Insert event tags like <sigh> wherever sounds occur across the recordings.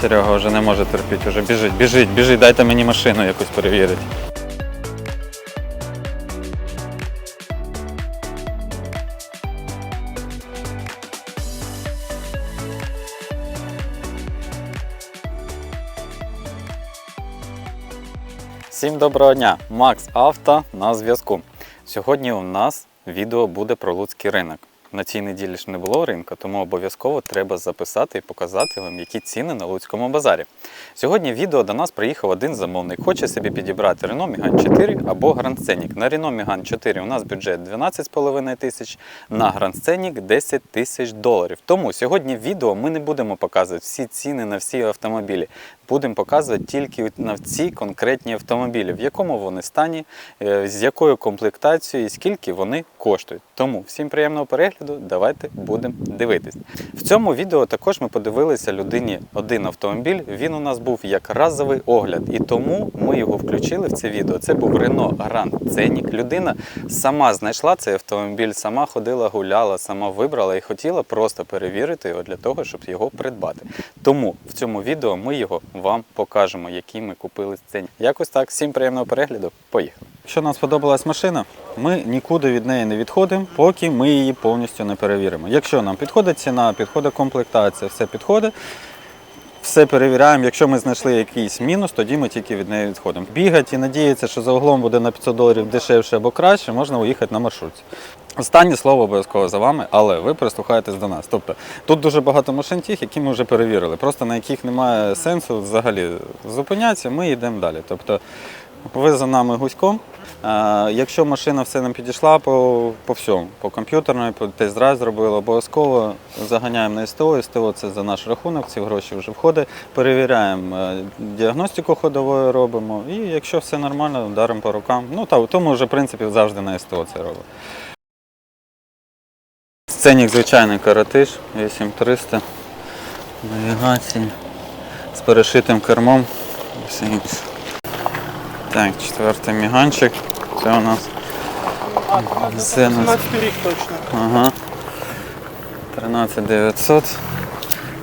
Серега вже не може терпіти, вже біжить, біжить, біжить, дайте мені машину якусь перевірити. Всім доброго дня! Макс Авто на зв'язку. Сьогодні у нас відео буде про Луцький ринок. На цій неділі ж не було ринку, тому обов'язково треба записати і показати вам, які ціни на Луцькому базарі. Сьогодні в відео до нас приїхав один замовник. Хоче собі підібрати Renault Megane 4 або Grand Scenic. На Renault Megane 4 у нас бюджет 12,5 тисяч, на Grand Scenic 10 тисяч доларів. Тому сьогодні в відео ми не будемо показувати всі ціни на всі автомобілі. Будемо показувати тільки на ці конкретні автомобілі, в якому вони стані, е, з якою комплектацією і скільки вони коштують. Тому всім приємного перегляду, давайте будемо дивитись. В цьому відео також ми подивилися людині один автомобіль. Він у нас був як разовий огляд, і тому ми його включили в це відео. Це був Renault Grand Scenic. Людина сама знайшла цей автомобіль, сама ходила, гуляла, сама вибрала і хотіла просто перевірити його для того, щоб його придбати. Тому в цьому відео ми його вам покажемо, який ми купили цей. Якось так. Всім приємного перегляду. Поїхали. Якщо нам сподобалась машина, ми нікуди від неї не відходимо, поки ми її повністю не перевіримо. Якщо нам підходить ціна, підходить комплектація, все підходить. Все перевіряємо. Якщо ми знайшли якийсь мінус, тоді ми тільки від неї відходимо. Бігати і надіятися, що за углом буде на 500 доларів дешевше або краще, можна уїхати на маршрутці. Останнє слово обов'язково за вами, але ви прислухаєтесь до нас. Тобто тут дуже багато машин тих, які ми вже перевірили, просто на яких немає сенсу взагалі зупинятися, ми йдемо далі. Тобто ви за нами гуськом. Якщо машина все нам підійшла по, по всьому, по комп'ютерному, по тест-драйв зробили, обов'язково заганяємо на СТО. СТО це за наш рахунок, ці гроші вже входить. Перевіряємо е, діагностику ходової робимо. І якщо все нормально, вдаримо по рукам. Ну та тому вже в принципі завжди на СТО це робимо. Сценік звичайний каратиш 8300 навігації з перешитим кермом. і Все. Так, четвертий міганчик. Це у нас Xenos. 17 рік точно. Ага. 13900.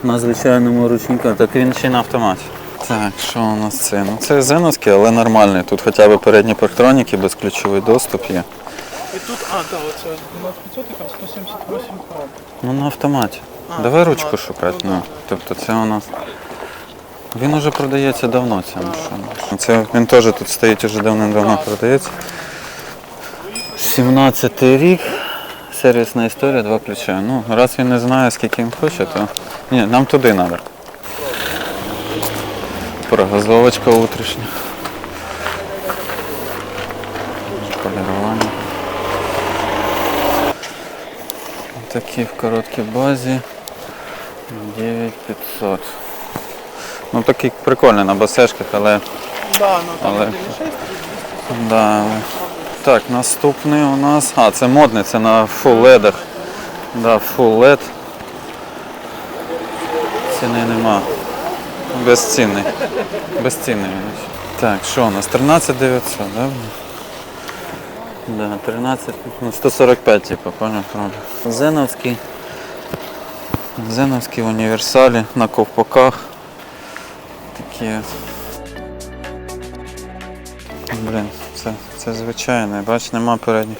На звичайному ручнику. Так він ще на автоматі. Так, що у нас це? Ну це зеновський, але нормальний. Тут хоча б передні парктроніки, безключовий доступ є. І тут, а, так, оце 12500 яка 178 крон. Ну на автоматі. А, Давай автомат. ручку шукати. Ну, Ну, тобто це у нас. Він уже продається давно ця машина. Це він теж тут стоїть уже давним-давно продається. 17 рік. Сервісна історія, два ключа. Ну, раз він не знає, скільки він хоче, то. Ні, нам туди треба. Прогазовочка утрішня. Такі в короткій базі. 9500. Ну такий прикольний на басешках, але. Да, ну там Але- 1.6, Да. Так, наступний у нас. А, це модний, це на LED. Да, LED. Ціни нема. Безцінний. Безцінний. Так, що у нас? 13900, да? Да, 13, ну 145, типу, понял. Зеновський. Зеновський в універсалі на ковпаках. Такі. Блін, це, це звичайне. Бач, нема передніх.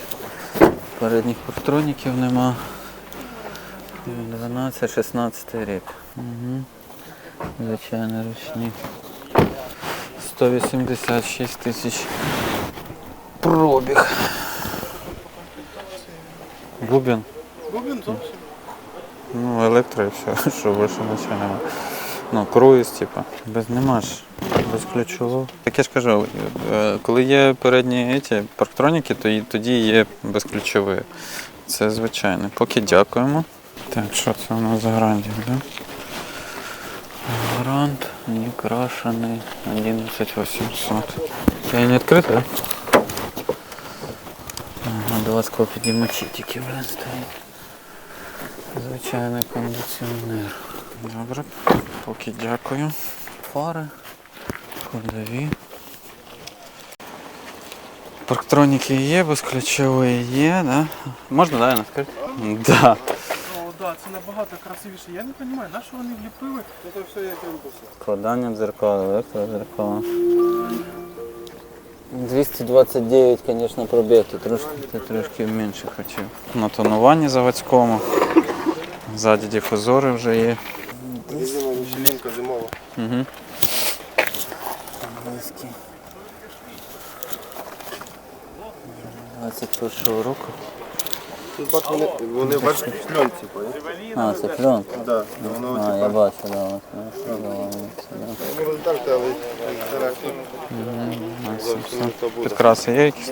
Передніх парктроніків нема. 12-16 рік. Угу. Звичайний ручник. 186 тисяч пробіг. Губін. Губін зовсім. Ну, електро і все, <laughs> що більше нічого нема. Ну, круїз, типа, без нема ж, без ключового. Так я ж кажу, е, коли є передні еті, парктроніки, то і тоді є безключові. Це звичайно. Поки дякуємо. Так, що це у нас за грандів, да? Грант, не крашений, 11800. Це не? Ага, два склопідіймачі тільки, блин, стоїть. Звичайний кондиціонер. Добре, поки дякую. Фари, ходові. Парктроніки є, безключові є, да? Можна, да, я відкрити? Да. да, це набагато красивіше. Я не розумію, на що вони вліпили? Це все як Складання дзеркал, електрозеркала. 229, звісно, пробіг. Ти трошки, трошки менше хотів. На тонуванні заводському. Ззаді дифузори вже є. Мішелінка зимова. Угу. Англійський. 21 року. Тут вони, вони бачиш в пленці. А, це пленка. Да, воно А, я бачу, да, от, ну, що да. але інтересно. Зовсім не то буде. Підкраси є якісь?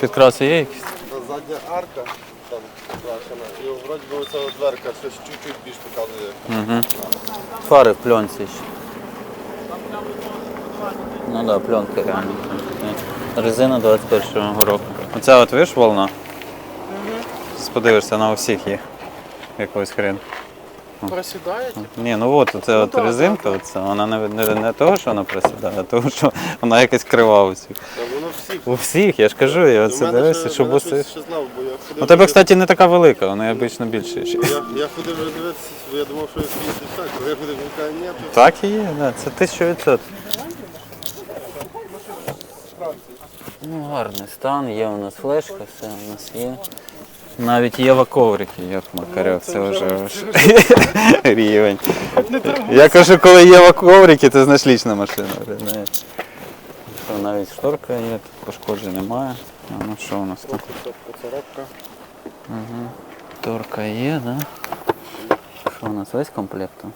Підкраси є якісь? Та задня арка там покрашена. І вроді би оця от дверка щось чуть-чуть більш показує. Угу. Фари в пленці ще. Ну да, пленки реально. Резина 21-го року. Оця от виш волна. Подивишся, на усіх є. Якось хрен. Просідає? Ні, ну от оце от так, резинка, оце, вона не, не, не того, що вона просідає, а того, що вона якась крива у всіх. Та воно всіх. У всіх, я ж кажу, я оце дивився, ще- що мене боси. щось ще знав, бо я ходив. У тебе, кстати, не така велика, вона обично більше. Я, я ходив дивитися, бо я думав, що я 50, коли я ходив, ні, то Так і є, да, це 1500. Ну, гарний стан, є у нас флешка, все у нас є. Навіть Єва коврики. Йоп, Макарьов, це вже <laughs> рівень. Я кажу, коли є коврики, це знаєш лічна машина. навіть шторка є, тут пошкоджень немає. А ну що у нас тут? Торка є, да? Що у нас весь комплект? там?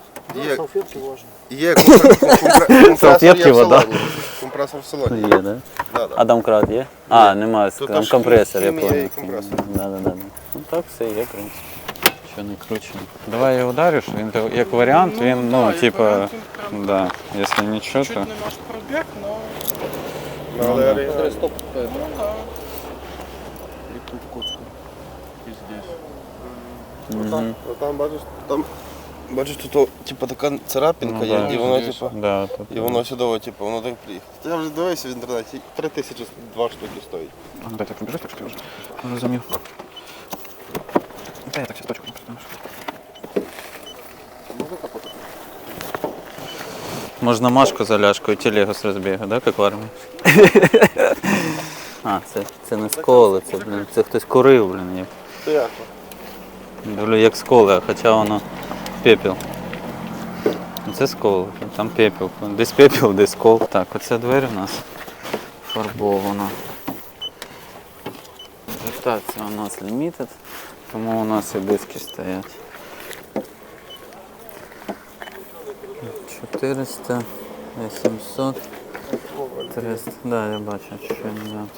Є, Салфетки важно. є компре- компре- компресор Салфетки, є вода. салоні. Компресор в салоні. Є, да? Да, да. А домкрат є? А, немає, Тут там компресор, я понял. Да, да, да. Ну так все є, в принципі. Що не кручено. Давай я ударю, що він то- як варіант, він, ну, да, типа, да, якщо нічого, Чуть то. не наш пробіг, но Але оригінал. ну, да. Мгм. Ну, Там бачиш, там бачиш, тут типу, така царапінка Ну, є, да, і воно, видиш, типу, да, тут, і воно сюди, типу, воно так приїхало. Я вже дивився в інтернеті, 3 тисячі два штуки стоїть. А, Дай так пробіжиш, так вже розумів. Та я так ще точку не. Можна Машку за ляшкою телегу з розбігу, да, як в армії? <laughs> А, це, це не сколи, це, блін, це хтось курив, блін. Як. Як? Дивлю, як сколи, хоча воно пепел. Це скол, там пепел. Десь пепел, десь скол. Так, оця двері у нас фарбована. Комплектація у нас limited, тому у нас і диски стоять. 400, 800, 300. Да, я бачу, що не 700.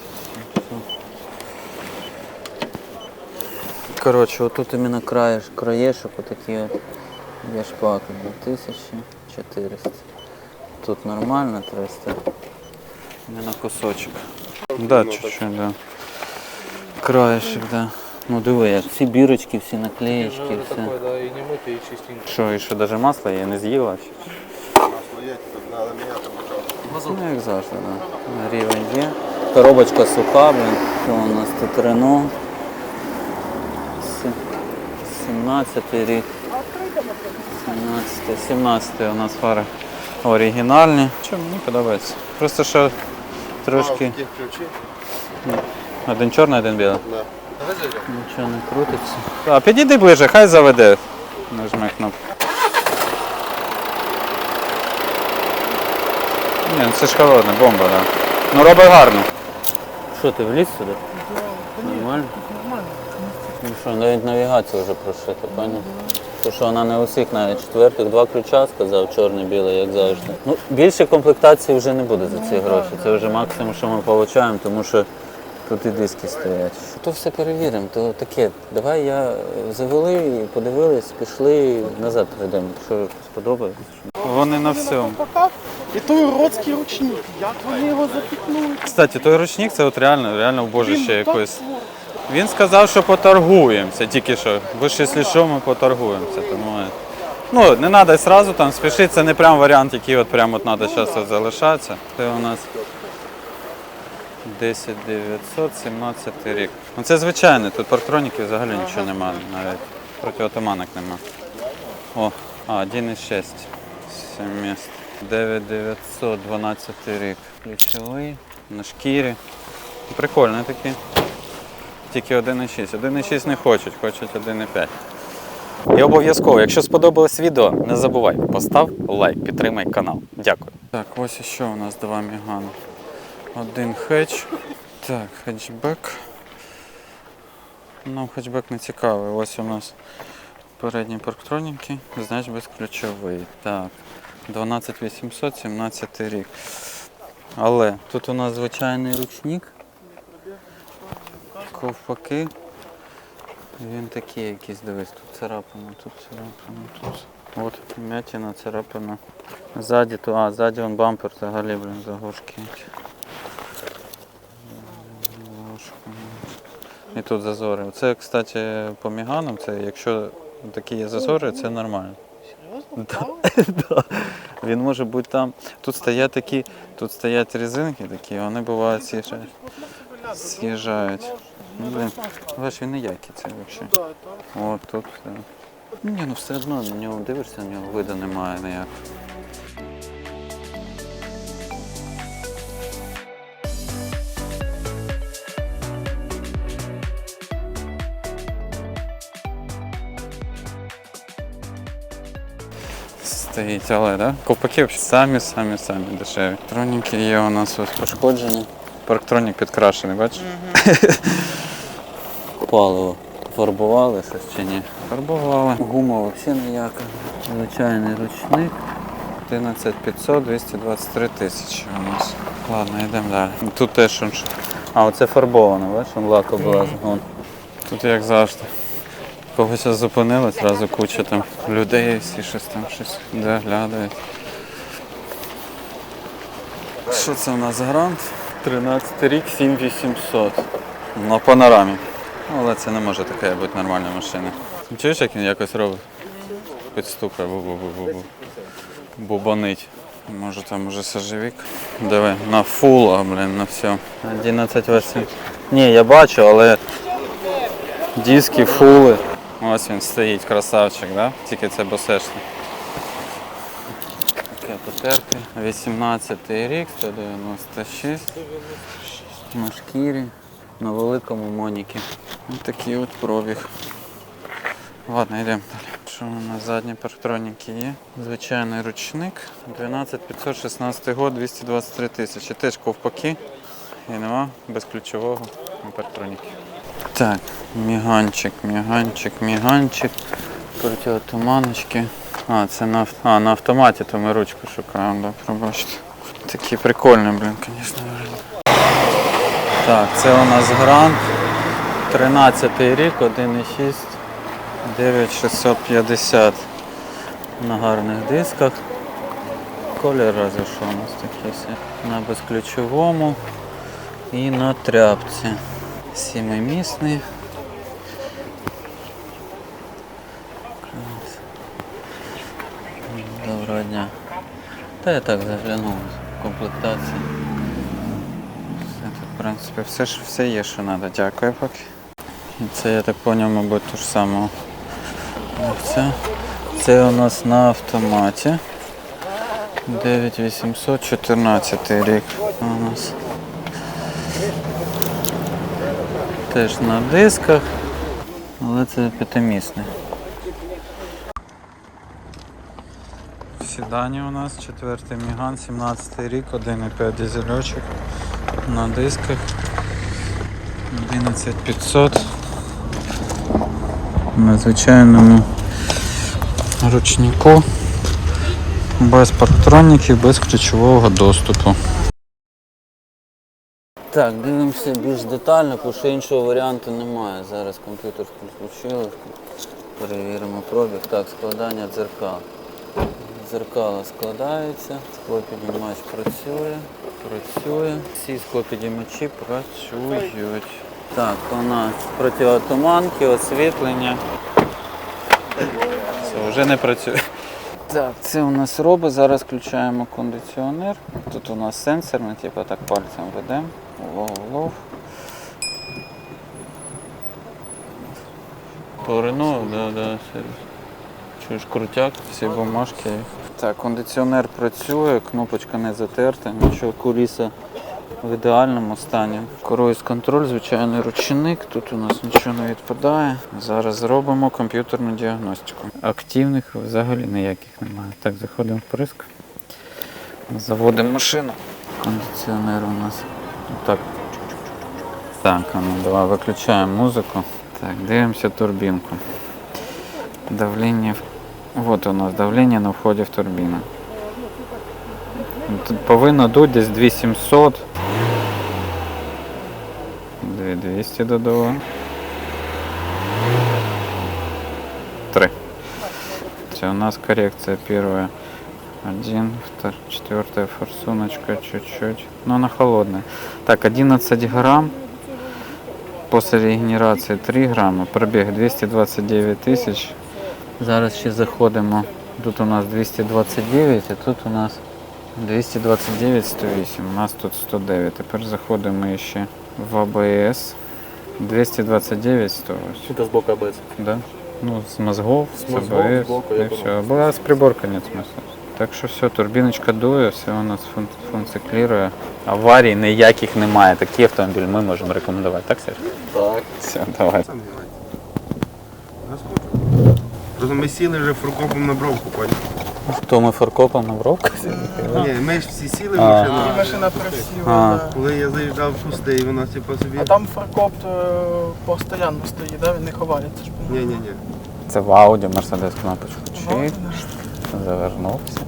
Коротше, отут іменно краєш, краєшок, отакі от є шпаки 2400. Тут нормально 300. Не на кусочок. Да, чуть-чуть, да. Краєшок, да. Ну диви, як всі бірочки, всі наклеєчки, все. да, і не митий, і чистенький. Що, і що, навіть масло я не з'їла? Масло є, тут треба міняти почав. Ну, як завжди, да. Рівень є. Коробочка суха, блін. Що у нас тут Рено? 17 рік. 17, 17 у нас фари оригінальні. Що мені подобається. Просто що трошки один чорний, один білий. Да. Нічого не крутиться. А підійди ближе, хай заведе. Нажми кнопку. Ні, ну це ж холодна бомба, так. Да. Ну робить гарно. Що ти вліз сюди? Нормально? Ну що, навіть навігація вже прошита, пані. То що вона не у всіх навіть четвертих, два ключа сказав, чорний, білий, як завжди. Ну, більше комплектації вже не буде за ці гроші. Це вже максимум, що ми отримуємо, тому що тут і диски стоять. То все перевіримо, то таке. Давай я завели, подивились, пішли, назад прийдемо. Якщо сподобається. Вони на всьому. І той уродський ручник, як вони його запікнули. Кстати, той ручник це от реально, реально убожище Він якось. Він сказав, що поторгуємося, тільки що. Бо ж, якщо що, ми поторгуємося. Тому, ну, не треба одразу там спішити, це не прям варіант, який от прям от треба зараз залишатися. Це у нас 10 900, 17 рік. Ну це звичайне, тут парктроніків взагалі нічого немає навіть. протиотуманок нема. О, а, 1,6. 7 місць. 9900, 12 рік. Ключовий, на шкірі. Прикольний такий. Тільки 1,6. 1,6 не хочуть, хочуть 1,5. І обов'язково, якщо сподобалось відео, не забувай, постав лайк, підтримай канал. Дякую. Так, ось ще у нас два мігани. Один хедж. Так, хеджбек. Нам хеджбек не цікавий. Ось у нас передні парктроніки, значить безключовий. Так, 12800, 17 рік. Але тут у нас звичайний ручник. Ковпаки. Він такий якийсь, дивись, тут царапина, тут царапина, тут. От м'ятина, царапина. Ззаді, то, а, ззаді он бампер взагалі, блін. Заглушки. І тут зазори. Це, кстати, по міганам, це якщо такі є зазори, це нормально. Серйозно? <laughs> Да. Він може бути там. Тут стоять такі, тут стоять резинки такі, вони бувають з'їжджають. Ну, блін, бачиш, він ніякий це взагалі. Там От тут все. Ні, ну все одно на нього дивишся, на нього виду немає ніяк. Стоїть, але, да? Ковпаки взагалі самі, самі, самі дешеві. Електроніки є у нас ось пошкоджені. Парктронік підкрашений, бачиш? Паливо. Фарбували щось чи ні? Фарбували. Гума взагалі ніяка. Звичайний ручник. 11 500, 223 тисячі у нас. Ладно, йдемо далі. Тут теж он. А, оце фарбовано, бачиш, он лакоблаз. Вон. Тут як завжди. Когось зупинили, одразу куча там людей, всі щось там щось доглядають. Що це у нас грант? 13 рік, 7800. На панорамі. Але це не може така бути нормальна машина. Чуєш, як він якось робить? Підстукає, бу-бу-бу-бу-бу. Бубанить. Може там уже сажевик. Давай, на фул, а, блин, на все. 11 8. Ні, я бачу, але диски, фули. Ось він стоїть, красавчик, да? Тільки це босешний. Таке 18 рік, 196. На шкірі. На великому моніки. Ось такий от пробіг. Ладно, йдемо далі. Що у нас задні парктроніки є? Звичайний ручник. 12 516 год, 223 тисячі. Теж ковпаки. І нема безключового парктроніки. Так, міганчик, міганчик, міганчик. Протиотуманочки. А, це на, а, на автоматі, то ми ручку шукаємо, да, пробачте. Такі прикольні, блін, звісно. Так, це у нас грант. 13 рік, 1,6. 9650 на гарних дисках. Колір що у нас такий. На безключовому і на тряпці. Сімимісний. Доброго дня. Та я так заглянув в. Все тут, в принципі, все, ж- все є, що треба. Дякую поки. І це я так зрозумів, мабуть, ту ж саму. Це, це у нас на автоматі. 9814 рік у нас. Теж на дисках, але це п'ятимісний. В Сідані у нас четвертий Міган, 17 рік, 1,5 дизельочок на дисках. 11500 на звичайному ручнику без парктроніків, без ключового доступу. Так, дивимося більш детально, тому що іншого варіанту немає. Зараз комп'ютер включили, перевіримо пробіг. Так, складання дзеркал. Дзеркала складаються, склопідіймач працює, працює. Всі склопідіймачі працюють. Так, у нас протиотуманки, освітлення. Це вже не працює. Так, це у нас робить. Зараз включаємо кондиціонер. Тут у нас сенсорний, типу так пальцем ведемо. Лов, лов. По Рено, да, да, сервіс. Чуєш крутяк? Всі бумажки. Так, кондиціонер працює, кнопочка не затерта, нічого, куліса в ідеальному стані. Круїз контроль, звичайний ручник, тут у нас нічого не відпадає. Зараз зробимо комп'ютерну діагностику. Активних взагалі ніяких немає. Так, заходимо в приск. Заводимо машину. Кондиціонер у нас. Так. Так, ну давай виключаємо музику. Так, дивимося турбінку. Давление. в- Вот у нас давление на вході в турбіну. Тут повинно дуть десь 2700. 2200 додало. 3. Це у нас коррекция первая. Один, втор, четвертая форсуночка чуть-чуть. Но она холодная. Так, 11 грамм. После регенерации 3 грамма. Пробег 229 тысяч. Зараз ще заходимо. Тут у нас 229, а тут у нас 229, 108. У нас тут 109. Тепер заходимо ще в АБС. 229, 108. Это сбоку АБС. Да? Ну, с мозгов, с, мозгов, АБС, сбоку, я и понял. все. Была с приборкой нет смысла. Так що все, турбіночка дує, все у нас фун- функціонує. Аварій ніяких немає. Такий автомобіль ми можемо рекомендувати, так, Серж? Так. Все, давай. Просто ми сіли вже фуркопом на бровку, поняв? Хто ми фаркопом на бровку? Ні, ми ж всі сіли в А. машину. Машина красивая, А. да. Коли я заїжджав в шосте, і вона типу собі. А там фаркоп е, постійно стоїть, да? він не ховається. ж. Ні, ні, ні. Це в Audi Mercedes кнопочку. Чик, завернувся.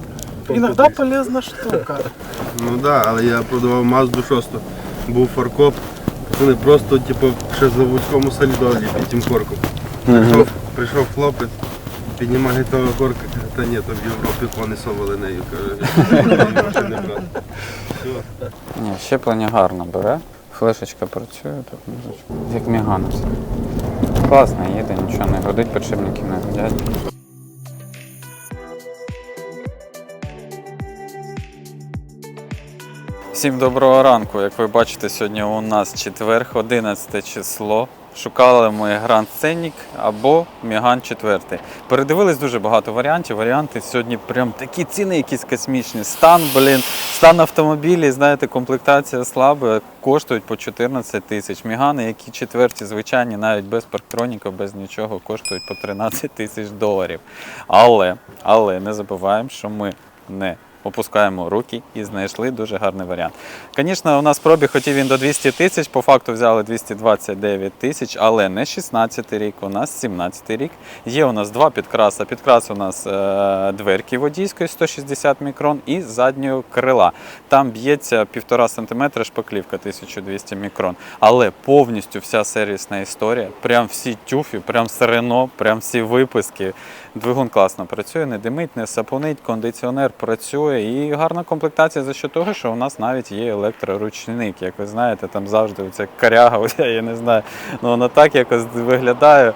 Іноді полезна штука. Ну так, да, але я продавав Мазду 6. Був фаркоп. Вони просто, типу, ще за вузькому солідолі під тим корком. Прийшов, прийшов хлопець, піднімає того каже, та ні, то в Європі кони совали нею, каже. «Ні, не брати». Ні, щеплення гарно бере. Флешечка працює, тут музичка. Як міган все. Класно їде, нічого не годить, підшипники не годять. Всім доброго ранку. Як ви бачите, сьогодні у нас четверг, 11 число. Шукали ми Гранд Сценік або Міган 4. Передивились дуже багато варіантів. Варіанти сьогодні прям такі ціни, якісь космічні. Стан, блін, стан автомобілі, знаєте, комплектація слаба, коштують по 14 тисяч. Мігани, які четверті, звичайні, навіть без парктроніка, без нічого, коштують по 13 тисяч доларів. Але, але не забуваємо, що ми не опускаємо руки і знайшли дуже гарний варіант. Звісно, у нас пробіг хотів він до 200 тисяч, по факту взяли 229 тисяч, але не 16 рік, у нас 17 рік. Є у нас два підкраса. Підкрас у нас е, дверки водійської 160 мікрон і заднього крила. Там б'ється 1,5 см шпаклівка 1200 мікрон. Але повністю вся сервісна історія, прям всі тюфі, прям все Рено, прям всі виписки. Двигун класно працює, не димить, не сапунить, кондиціонер працює і гарна комплектація за що того, що у нас навіть є електроручник. Як ви знаєте, там завжди оця коряга, <laughs> оця, я не знаю, ну вона так якось виглядає.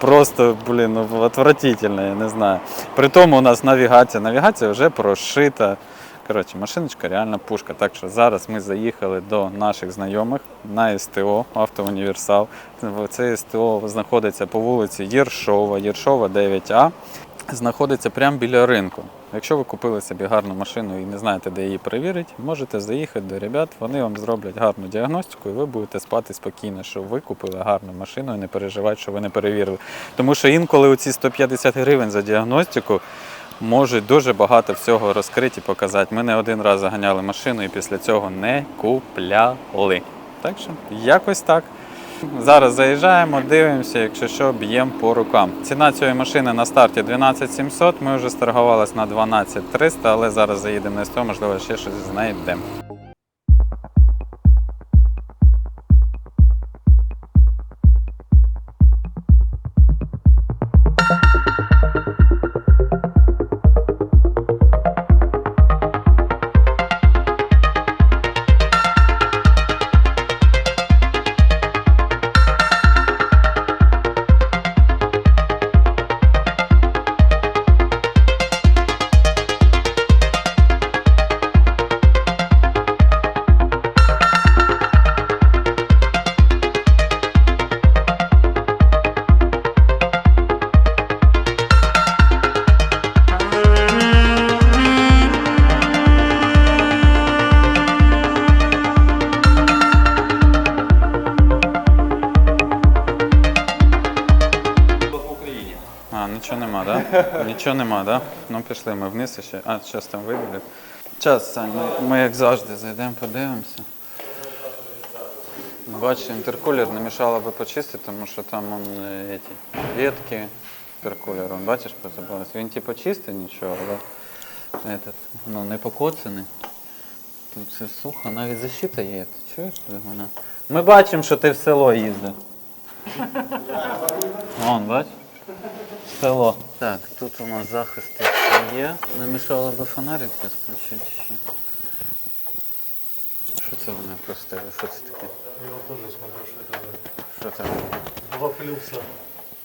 Просто, блін, ну отвратительно, я не знаю. При тому у нас навігація. Навігація вже прошита. Коротше, машиночка реально пушка. Так що зараз ми заїхали до наших знайомих на СТО Автоуніверсал. Це СТО знаходиться по вулиці Єршова, Єршова 9А. Знаходиться прямо біля ринку. Якщо ви купили собі гарну машину і не знаєте, де її перевірити, можете заїхати до ребят, вони вам зроблять гарну діагностику, і ви будете спати спокійно, що ви купили гарну машину і не переживайте, що ви не перевірили. Тому що інколи оці 150 гривень за діагностику можуть дуже багато всього розкрити і показати. Ми не один раз заганяли машину і після цього не купляли. Так що якось так. Зараз заїжджаємо, дивимося, якщо що, б'ємо по рукам. Ціна цієї машини на старті 12 700, ми вже старгувалися на 12 300, але зараз заїдемо на СТО, можливо, ще щось знайдемо. Нічого нема, да? Ну пішли ми вниз ще. А, зараз там виведу. Час, Сань, ми, ми як завжди зайдемо, подивимося. Бачиш, інтеркулер не мішало би почистити, тому що там он, е, ті, ветки, інтеркулер, бачиш, позабавився. Він типу чистий, нічого, але этот, ну, не покоцаний. Тут все сухо, навіть защита є. Ти чуєш двигуна? Ми бачимо, що ти в село їздив. Вон, бач? Село. Так, тут у нас захисти все є. Не мішало би фонарик зараз включити ще. Що це вони простили? Що це таке? Що це?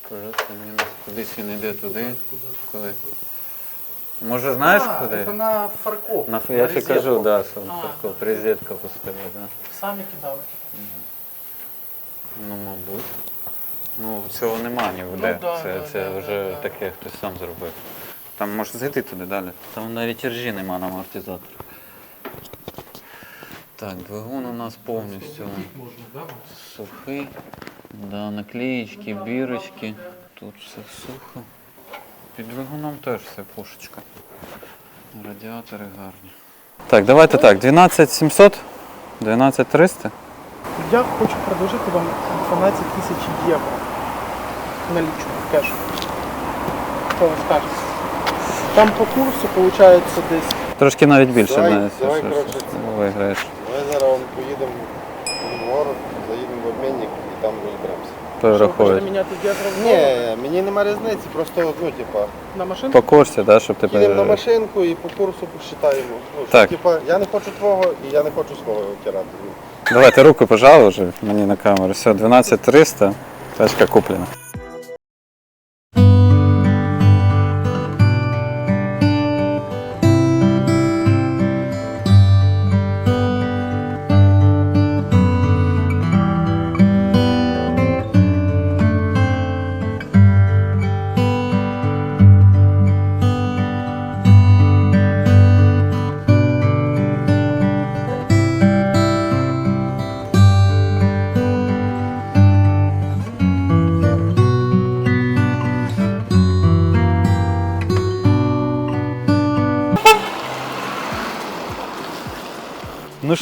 Прожектор мінус. Кудись він йде туди. Коли? Може знаєш куди? Это на фаркоп. На, я і кажу, да, що таку розетка пустила, да. Самі кидали. Ну, мабуть. Ну, цього нема ніде. Ну, да, це да, це да, вже да, да. таке хтось сам зробив. Там може зайти туди далі. Там навіть ржі нема на амортизаторі. Так, двигун у нас повністю сухий. Да, наклеїчки, бірочки. Тут все сухо. Під двигуном теж все пушечка. Радіатори гарні. Так, давайте так, 12700, 12300. Я хочу предложити вам 12 тисяч євро налічку кеш. Що ви скажете? Там по курсу виходить десь Трошки навіть більше Давай, не давай, що- коротше, що виграєш. Ми зараз вон поїдемо в город, заїдемо в обмінник і там розберемося. що ви хочете міняти Ні, мені нема різниці, просто ну, типа, на машину? По курсі, да, щоб ти їдемо на пере- машинку і по курсу посчитаємо. Ну, що, Так. Типа, я не хочу твого і я не хочу свого втирати. Давайте руку пожали вже мені на камеру. Все, 12300, тачка куплена.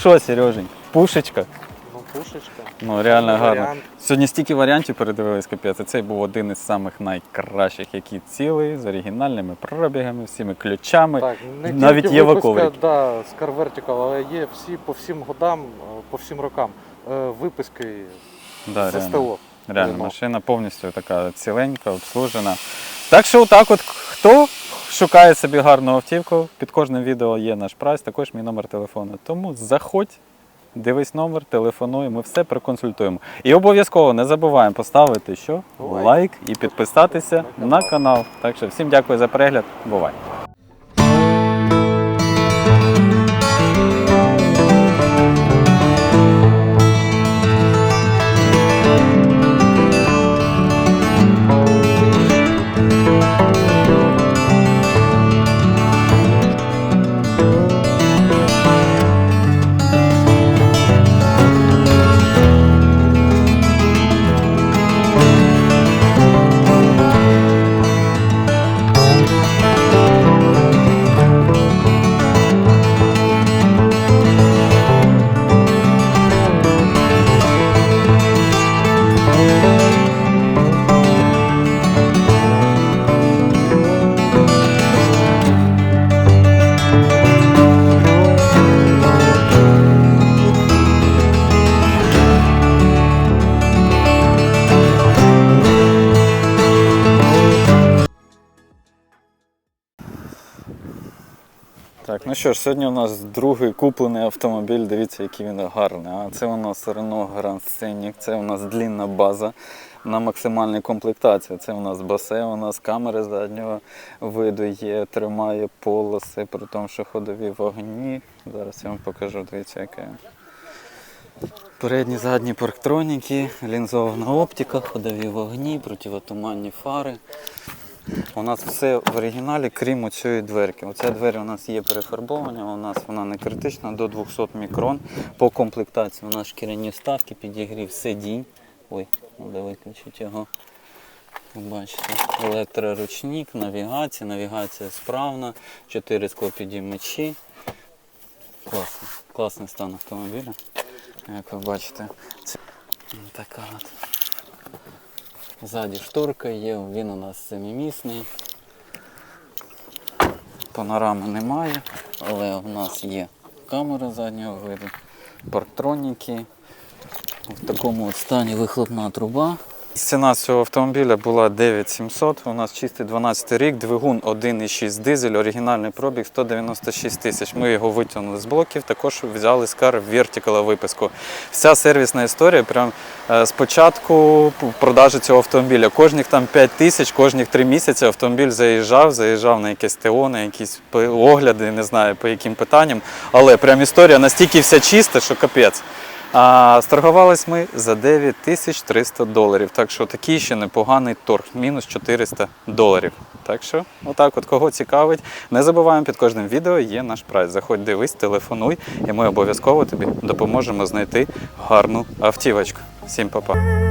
Що, Сережень, пушечка. Ну, пушечка. Ну реально гарно. Варіант. Сьогодні стільки варіантів передивились капець. і Цей був один із самих найкращих, який цілий, з оригінальними пробігами, всіми ключами. Так, не Навіть тільки є випуска, ваковики. да, з Car Vertical, але є всі по всім годам, е, по всім рокам е, виписки Да, з реально. СТО. Реально, машина повністю така ціленька, обслужена. Так що отак от хто шукає собі гарну автівку, під кожним відео є наш прайс, також мій номер телефону. Тому заходь, дивись номер, телефонуй, ми все проконсультуємо. І обов'язково не забуваємо поставити що? Лайк. І підписатися на канал. Так що всім дякую за перегляд. Бувай! Що ж, сьогодні у нас другий куплений автомобіль. Дивіться, який він гарний. А це у нас Renault Grand Scenic, це у нас длінна база на максимальній комплектації. Це у нас басе, у нас камери заднього виду є, тримає полоси, при тому, що ходові вогні. Зараз я вам покажу, дивіться, яке. Передні задні парктроніки, лінзована оптика, ходові вогні, противотуманні фари. У нас все в оригіналі, крім цієї дверки. Оця двері у нас є перефарбована, у нас вона не критична до 200 мікрон. По комплектації у нас шкіряні вставки, підігрів сидінь. Ой, треба виключити його. Бачите, електроручник, навігація, навігація справна, 4 склопідіймачі. Класний, класний стан автомобіля. Як ви бачите, це така от. Ззаді шторка є, він у нас семимісний. Панорами немає, але у нас є камера заднього виду, парктроніки. В такому от стані вихлопна труба. Ціна цього автомобіля була 9700. У нас чистий 12 рік, двигун 1,6 дизель, оригінальний пробіг 196 тисяч. Ми його витягнули з блоків, також взяли з кар Vertical виписку. Вся сервісна історія прям е, з початку продажі цього автомобіля. Кожних там 5 тисяч, кожних 3 місяці автомобіль заїжджав, заїжджав на якесь ТО, на якісь огляди, не знаю по яким питанням. Але прям історія настільки вся чиста, що капець. А сторгувались ми за 9300 доларів. Так що такий ще непоганий торг, мінус 400 доларів. Так що, отак, от кого цікавить, не забуваємо під кожним відео є наш прайс. Заходь, дивись, телефонуй, і ми обов'язково тобі допоможемо знайти гарну автівочку. Всім па-па.